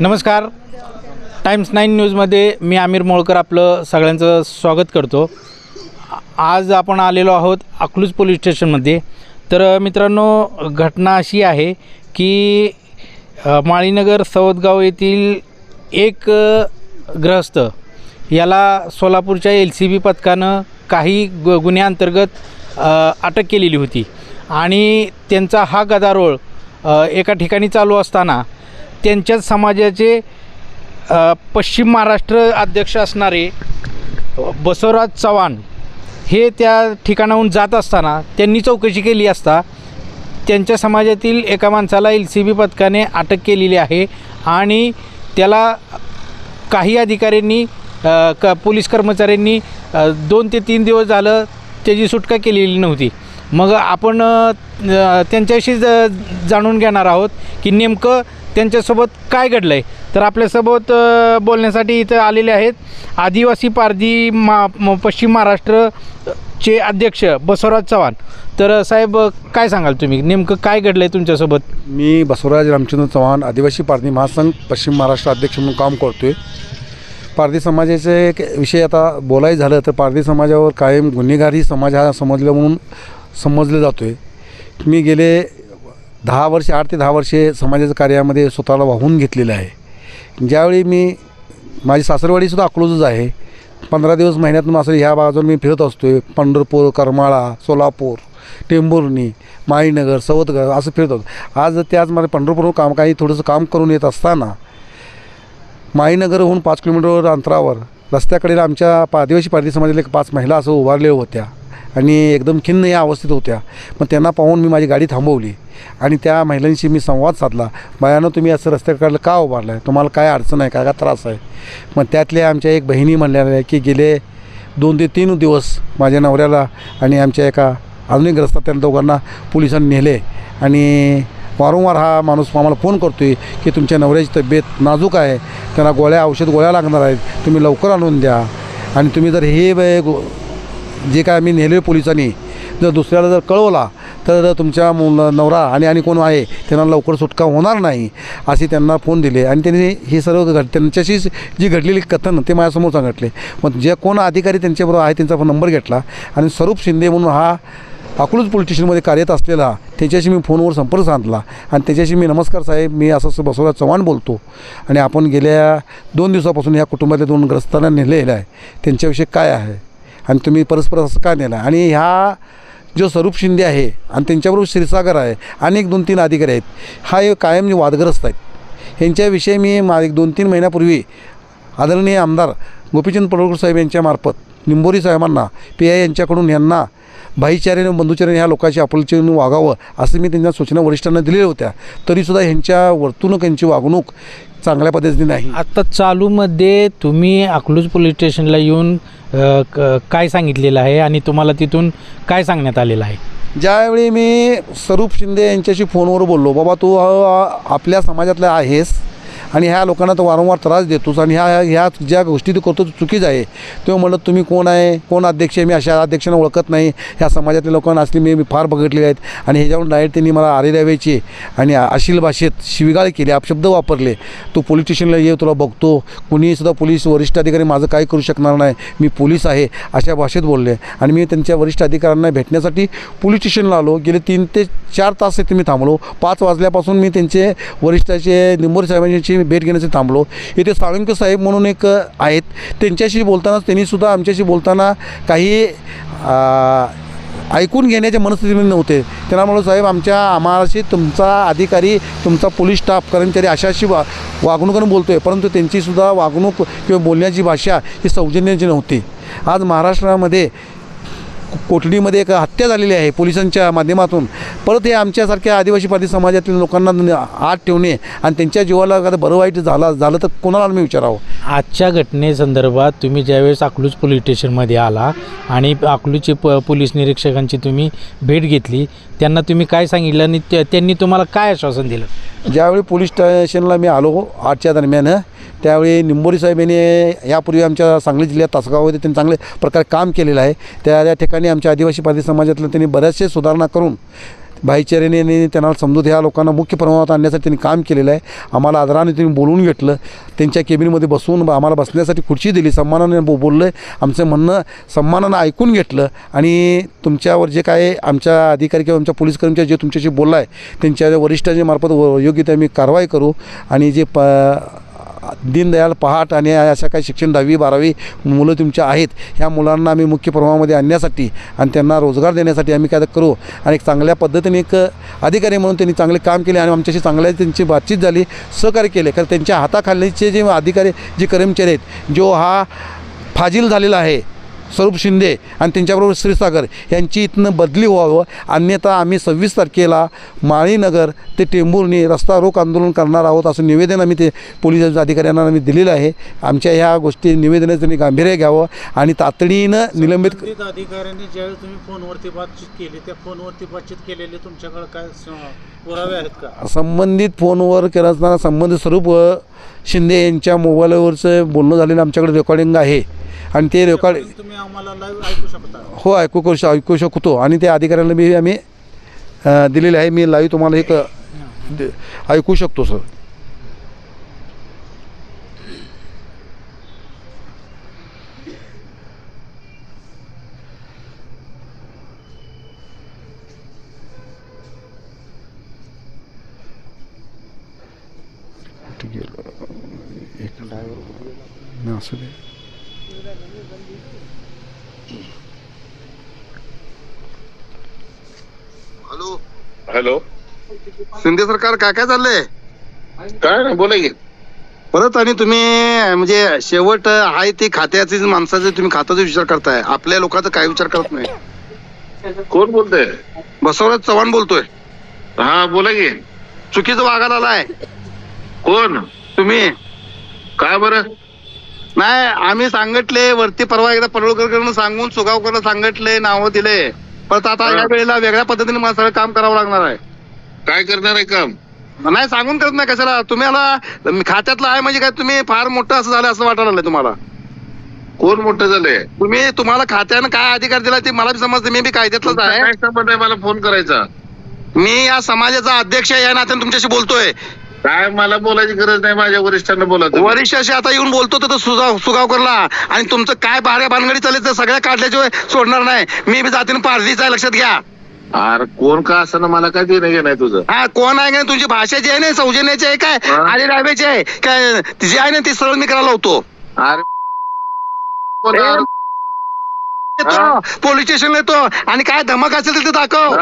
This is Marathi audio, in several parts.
नमस्कार. टाइम्स नाईन न्यूजमध्ये मी आमिर मोळकर आपलं सगळ्यांचं स्वागत करतो. आज आपण आलेलो आहोत अकलूज पोलीस स्टेशनमध्ये. तर मित्रांनो घटना अशी आहे की माळीनगर सवदगाव येथील एक ग्रहस्थ याला सोलापूरच्या एल सी बी पथकानं काही गु गुन्ह्याअंतर्गत अटक केलेली होती. आणि त्यांचा हा गदारोळ एका ठिकाणी चालू असताना त्यांच्याच समाजाचे पश्चिम महाराष्ट्र अध्यक्ष असणारे बसवराज चव्हाण हे त्या ठिकाणाहून जात असताना त्यांनी चौकशी केली असता त्यांच्या समाजातील एका माणसाला एल सी बी पथकाने अटक केलेली आहे आणि त्याला काही अधिकाऱ्यांनी क पोलीस कर्मचाऱ्यांनी दोन ते तीन दिवस झालं त्याची सुटका केलेली नव्हती. मग आपण त्यांच्याशी ज जाणून घेणार आहोत की नेमकं त्यांच्यासोबत काय घडलं आहे तर आपल्यासोबत बोलण्यासाठी इथं आलेले आहेत आदिवासी पारधी मा म- पश्चिम महाराष्ट्रचे अध्यक्ष बसवराज चव्हाण. तर साहेब काय सांगाल तुम्ही? नेमकं काय घडलं आहे तुमच्यासोबत? मी बसवराज रामचंद्र चव्हाण आदिवासी पारधी महासंघ पश्चिम महाराष्ट्र अध्यक्ष म्हणून काम करतो आहे पारधी समाजाचे एक विषय आता बोलायचं झालं तर पारधी समाजावर कायम गुन्हेगारी समाज हा समजलं म्हणून समजलं जातो आहे मी गेले दहा वर्षे आठ ते दहा वर्षे समाजाच्या कार्यामध्ये स्वतःला वाहून घेतलेलं आहे. ज्यावेळी मी माझी सासरवाडीसुद्धा अकलूजच आहे. पंधरा दिवस महिन्यातून असं ह्या भागातून मी फिरत असतो आहे पंढरपूर करमाळा सोलापूर टेंभुर्णी माईनगर सवतगर असं फिरत होतो. आज त्याच मला पंढरपूरहून काम काही थोडंसं काम करून येत असताना माईनगरहून पाच किलोमीटरवर अंतरावर रस्त्याकडे आमच्या आदिवासी पारधी समाजातील पाच महिला असं उभारल्या होत्या. आणि एकदम खिन्न या अवस्थेत होत्या. मग त्यांना पाहून मी माझी गाडी थांबवली आणि त्या महिलांशी मी संवाद साधला. बायानं तुम्ही असं रस्त्याकडलं का उभारलं आहे तुम्हाला काय अडचण आहे? काय काय त्रास आहे? मग त्यातल्या आमच्या एक बहिणी म्हणल्या की गेले दोन ते तीन दिवस माझ्या नवऱ्याला आणि आमच्या एका आधुनिक ग्रस्तात त्या दोघांना पोलिसांनी नेले आणि वारंवार हा माणूस आम्हाला फोन करतो आहे की तुमच्या नवऱ्याची तब्येत नाजूक आहे. त्यांना गोळ्या औषध गोळ्या लागणार आहेत. तुम्ही लवकर आणून द्या. आणि तुम्ही जर हे ब- गो- जे काय आम्ही नेले पोलिसांनी जर दुसऱ्याला जर कळवला तर तुमच्या मुल नवरा आणि आणि कोण आहे त्यांना लवकर सुटका होणार नाही असे त्यांना फोन दिले. आणि त्यांनी हे सर्व घट त्यांच्याशी जी घडलेली कथन ते माझ्यासमोर सांगितले. मग जे कोण अधिकारी त्यांच्याबरोबर आहे त्यांचा नंबर घेतला. आणि स्वरूप शिंदे म्हणून हा अकलूज पोलीस स्टेशनमध्ये कार्यरत असलेला त्याच्याशी मी फोनवर संपर्क साधला. आणि त्याच्याशी मी नमस्कार साहेब मी असं असं बसवराज चव्हाण बोलतो. आणि आपण गेल्या दोन दिवसापासून या कुटुंबातल्या दोन ग्रस्तांना नेलेलं आहे. त्यांच्याविषयी काय आहे? आणि तुम्ही परस्पर असं का नेलं? आणि ह्या जो स्वरूप शिंदे आहे आणि त्यांच्याबरोबर क्षीरसागर आहे आणि एक दोन तीन अधिकारी आहेत हा एक कायम वादग्रस्त आहेत. ह्यांच्याविषयी मी मा एक दोन तीन महिन्यापूर्वी आदरणीय आमदार गोपीचंद पडळकर साहेब यांच्यामार्फत निंबोरी साहेबांना पी आय यांच्याकडून यांना भाईचार्याने बंधुचार्याने ह्या लोकांशी आपुलकीने वागावं असं मी त्यांच्या सूचना वरिष्ठांना दिलेल्या होत्या. तरीसुद्धा ह्यांच्या वर्तणूक यांची वागणूक चांगल्या पद्धतीने नाही. आता चालूमध्ये तुम्ही अकलूज पोलीस स्टेशनला येऊन क- काय सांगितलेलं आहे आणि तुम्हाला तिथून काय सांगण्यात आलेलं आहे? ज्यावेळी मी स्वरूप शिंदे यांच्याशी फोनवर बोललो बाबा तू अ, आपल्या समाजातला आहेस आणि ह्या लोकांना तर वारंवार त्रास देतोच. आणि ह्या ह्या ज्या गोष्टी तू करतो चुकीच आहे. तेव्हा म्हणलं तुम्ही कोण आहे? कोण अध्यक्ष आहे? मी अशा अध्यक्षांना ओळखत नाही. ह्या समाजातल्या लोकांना असली मी मी फार बघितलेले आहेत. आणि ह्याच्यावरून डायरेक्ट त्यांनी मला आरे द्यावायची आणि अशील भाषेत शिविगाळ केली अपशब्द वापरले. तू पोलीस स्टेशनला ये तुला बघतो. कुणीसुद्धा पोलीस वरिष्ठ अधिकारी माझं काही करू शकणार नाही. मी पोलीस आहे अशा भाषेत बोलले. आणि मी त्यांच्या वरिष्ठ अधिकाऱ्यांना भेटण्यासाठी पोलीस स्टेशनला आलो. गेले तीन ते चार तास तिथे मी थांबलो. पाच वाजल्यापासून मी त्यांचे वरिष्ठाचे निंबोरी साहेबांची भेट घेण्यासाठी थांबलो. इथे साळुंके साहेब म्हणून एक आहेत. त्यांच्याशी बोलताना त्यांनीसुद्धा आमच्याशी बोलताना काही ऐकून घेण्याच्या मनस्थितीने नव्हते. त्यांना म्हणलं साहेब आमच्या आम्हालाशी तुमचा अधिकारी तुमचा पोलीस स्टाफ कर्मचारी अशाशी वा वागणूकनं बोलतो आहे परंतु त्यांचीसुद्धा वागणूक किंवा बोलण्याची भाषा ही सौजन्याची नव्हती. आज महाराष्ट्रामध्ये कोठडीमध्ये एक हत्या झालेली आहे पोलिसांच्या माध्यमातून. परत हे आमच्यासारख्या आदिवासी पारधी समाजातील लोकांना आत ठेवणे आणि त्यांच्या जीवाला एखादं बरं वाईट झालं झालं तर कोणाला मी विचारावं? आजच्या घटनेसंदर्भात तुम्ही ज्यावेळेस अकलूज पोलीस स्टेशनमध्ये आला आणि अकलूजचे प पोलीस निरीक्षकांची तुम्ही भेट घेतली त्यांना तुम्ही काय सांगितलं आणि त्या- त्यांनी तुम्हाला काय आश्वासन दिलं? ज्यावेळी पोलीस स्टेशनला मी आलो आठच्या दरम्यान त्यावेळी निंबोरी साहेब यांनी यापूर्वी आमच्या सांगली जिल्ह्यात तासगावमध्ये त्यांनी चांगले प्रकारे काम केलेलं आहे. त्या त्या ठिकाणी आमच्या आदिवासी पादी समाजातल्या त्यांनी बऱ्याचशे सुधारणा करून भाईचाऱ्याने आणि त्यांना समजूत ह्या लोकांना मुख्य प्रमाणात आणण्यासाठी त्यांनी काम केलेलं आहे. आम्हाला आदराने त्यांनी बोलवून घेतलं. त्यांच्या केबिनमध्ये बसवून आम्हाला बसण्यासाठी खुर्ची दिली. सन्मानाने बो बोललं. आमचं म्हणणं सन्मानानं ऐकून घेतलं. आणि तुमच्यावर जे काय आमच्या अधिकारी किंवा आमच्या पोलीस कर्मचारी जे तुमच्याशी बोलला आहे त्यांच्या वरिष्ठांच्या मार्फत योग्य ते आम्ही कारवाई करू. आणि जे प दीनदयाल पहाट आणि अशा काही शिक्षण दहावी बारावी मुलं तुमच्या आहेत ह्या मुलांना आम्ही मुख्य प्रवाहामध्ये आणण्यासाठी आणि त्यांना रोजगार देण्यासाठी आम्ही काय करू? आणि एक चांगल्या पद्धतीने एक अधिकारी म्हणून त्यांनी चांगले काम केले आणि आमच्याशी चांगल्या त्यांची बातचीत झाली सहकार्य केले. कारण त्यांच्या हाताखालीचे जे अधिकारी जे कर्मचारी आहेत जो हा फाजील झालेला आहे स्वरूप शिंदे आणि त्यांच्याबरोबर श्रीसागर यांची इथनं बदली व्हावं. अन्यथा आम्ही सव्वीस तारखेला माळीनगर ते टेंभुर्णी रस्ता रोक आंदोलन करणार आहोत असं निवेदन आम्ही ते पोलीस अधिकाऱ्यांना आम्ही दिलेलं आहे. आमच्या ह्या गोष्टी निवेदनाचं त्यांनी गांभीर्य घ्यावं आणि तातडीनं निलंबित अधिकाऱ्यांनी ज्यावेळी तुम्ही फोनवरती बातचीत केली त्या फोनवरती बातचीत केलेले तुमच्याकडे काय पुरावे आहेत का? संबंधित फोनवर केला असताना संबंधित स्वरूप शिंदे यांच्या मोबाईलवरचं बोलणं झालेलं आमच्याकडे रेकॉर्डिंग आहे. आणि ते रेकॉर्ड तुम्ही आम्हाला लाईव्ह ऐकू शकता. हो ऐकू करू श- ऐकू शकतो. आणि त्या अधिकाऱ्यांना मी आम्ही अ, दिलेले आहे. मी लाईव्ह तुम्हाला एक अ, दे- ऐकू शकतो सर नाही, असू दे. हॅलो. हॅलो. शिंदे सरकार काय काय चाललंय? काय नाही बोला की. परत आणि तुम्ही म्हणजे शेवट आहे ते खात्याचे माणसाचे तुम्ही खात्याचा विचार करताय. आपल्या लोकांचा काय विचार करत नाही. कोण बोलतंय? बसवराज चव्हाण बोलतोय. हा बोला की. चुकीचं वागायला आलाय. कोण? तुम्ही. काय बरं? नाही आम्ही सांगितले वरती परवा एकदा पडळकरकडून सांगून सुगावकरला सांगितले नावं दिले. परत आता या वेळेला वेगळ्या पद्धतीने मला सगळं काम करावं लागणार आहे. काय करणार आहे काम? नाही सांगून करत नाही कशाला. तुम्ही आला खात्यातलं आहे म्हणजे काय तुम्ही फार मोठं असं झालं असं वाटायला लागलं तुम्हाला. कोण मोठं झालंय? तुम्ही तुम्हाला खात्यानं काय अधिकार दिला ते मला समजतं मी बी कायद्यातलंच आहे. काय संबंध आहे? मला फोन करायचा. मी या समाजाचा अध्यक्ष या नात्याने तुमच्याशी बोलतोय. काय मला बोलायची गरज नाही माझ्या वरिष्ठांना बोला तुम्ही. वरिष्ठाशी आता येऊन बोलतो तर तो सुगाव सुगावकरला आणि तुमचं काय बाऱ्या भानगडी चालेल तर सगळ्या काढल्याशिवाय सोडणार नाही मी बी जातीनं पारधीचा आहे लक्षात घ्या अरे कोण का असं ना मला काय देणं घेणं आहे तुझं हा कोण आहे का तुमची भाषा जी आहे ना सौजन्याची आहे काय हा. आली आहे काय जी आहे ना ती सरळ मी करायला होतो अरे कोण? हा? पोलीस स्टेशनला येतो आणि काय धमक असेल ते दाखव?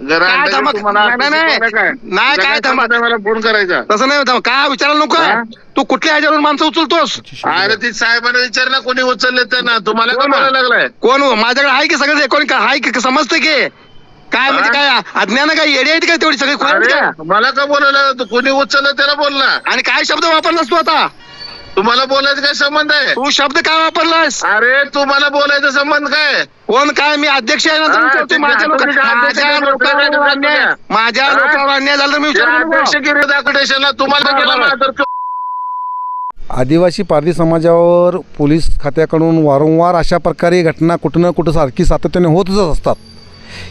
जरा काय अंदाजे धमक- तुम्हाला नाही, नाही, शिकवलं काय? नाही, धमक- मला फोन करायचा. तसं नाही काय विचारायला नको? तू कुठल्या ह्याच्यावरून माणसं उचलतोस? अरे ती साहेबांना विचार ना कोणी उचलले त्यांना तुम्हाला काय कोण? बोलायला लागलाय. कोण? हो? माझ्याकडे आहे की सगळं रेकॉर्डिंग आहे की समजतं की? काय म्हणजे काय? अज्ञान काय? येडी आहेत का तेवढी सगळी? अरे मला का बोलायला? तू कोणी उचललं त्याला बोल ना आणि काय शब्द वापरलास तू आता? तुम्हाला बोलायचा काय संबंध आहे? तू शब्द काय वापरलास अरे तुम्हाला बोलायचा संबंध काय? कोण काय? मी अध्यक्ष आहे ना हा, माझ्या लोक- माझ्या लोकांवर अन्याय अध्यक्ष माझ्या हा? लोकांवर अन्याय झाला तर मी अध्यक्षगिरी दाखवटेशनला तुम्हाला केला ना तर तो- आदिवासी पारधी समाजावर पोलीस खात्याकडून वारंवार अशा प्रकारे घटना कुठं ना कुठं सारखी सातत्याने होतच असतात.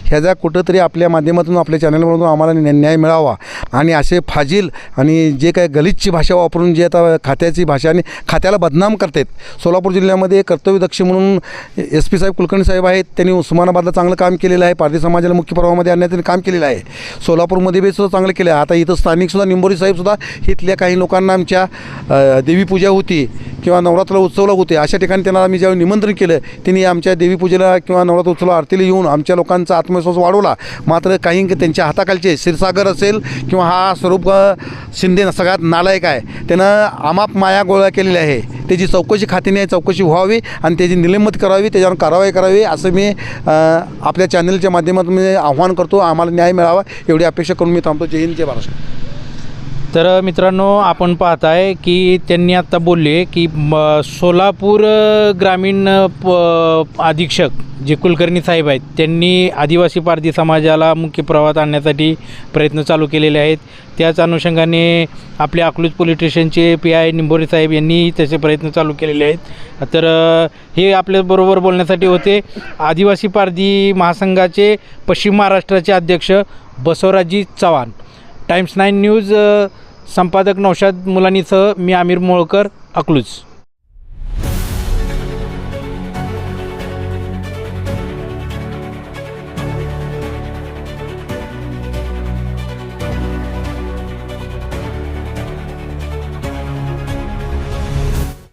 ह्याचा कुठंतरी आपल्या माध्यमातून आपल्या चॅनलमधून आम्हाला न्या- न्याय मिळावा. आणि असे फाजील आणि जे काय गलितची भाषा वापरून जे आता खात्याची भाषा आणि खात्याला बदनाम करतात सोलापूर जिल्ह्यामध्ये कर्तव्यदक्ष म्हणून एस पी साहेब कुलकर्णी साहेब आहेत. त्यांनी उस्मानाबादला चांगलं काम केलेलं आहे. पारधी समाजाला मुख्य प्रवाहामध्ये आणण्यात काम केलेलं आहे. सोलापूरमध्ये बी सुद्धा चांगलं केलं आहे. आता इथं स्थानिकसुद्धा निंबोरी साहेबसुद्धा इथल्या काही लोकांना आमच्या देवीपूजा होती. किंवा नवरात्र उत्सवला होते अशा ठिकाणी त्यांना आम्ही ज्यावेळी निमंत्रण केलं त्यांनी आमच्या देवीपूजेला किंवा नवरात्र उत्सवाला आरतीला येऊन आमच्या लोकांचा आत्मविश्वास वाढवला. मात्र काही त्यांच्या हाताखालचे क्षीरसागर असेल किंवा हा स्वरूप शिंदे सगळ्यात नालायक आहे. त्यानं आमाप माया गोळा केलेली आहे. त्याची चौकशी खात्याने चौकशी व्हावी आणि त्याची निलंबित करावी त्याच्यावर कारवाई करावी असं मी आपल्या चॅनलच्या माध्यमातून मी आव्हान करतो. आम्हाला न्याय मिळावा एवढी अपेक्षा करून मी थांबतो. जय हिंद जय महाराष्ट्र. तर मित्रांनो आपण पाहताय की त्यांनी आत्ता बोलले की म सोलापूर ग्रामीण प अधीक्षक जे कुलकर्णी साहेब आहेत त्यांनी आदिवासी पारधी समाजाला मुख्य प्रवाहात आणण्यासाठी प्रयत्न चालू केलेले आहेत. त्याच अनुषंगाने आपले अकलूज पोलीस स्टेशनचे पी आय निंबोरे साहेब यांनी त्याचे प्रयत्न चालू केलेले आहेत. तर हे आपल्याबरोबर बोलण्यासाठी होते. आदिवासी पारधी महासंघाचे पश्चिम महाराष्ट्राचे अध्यक्ष Basavraji Chavan. Times Nine News संपादक नौशाद मुलानीसह मी आमिर मोळकर अकलूज.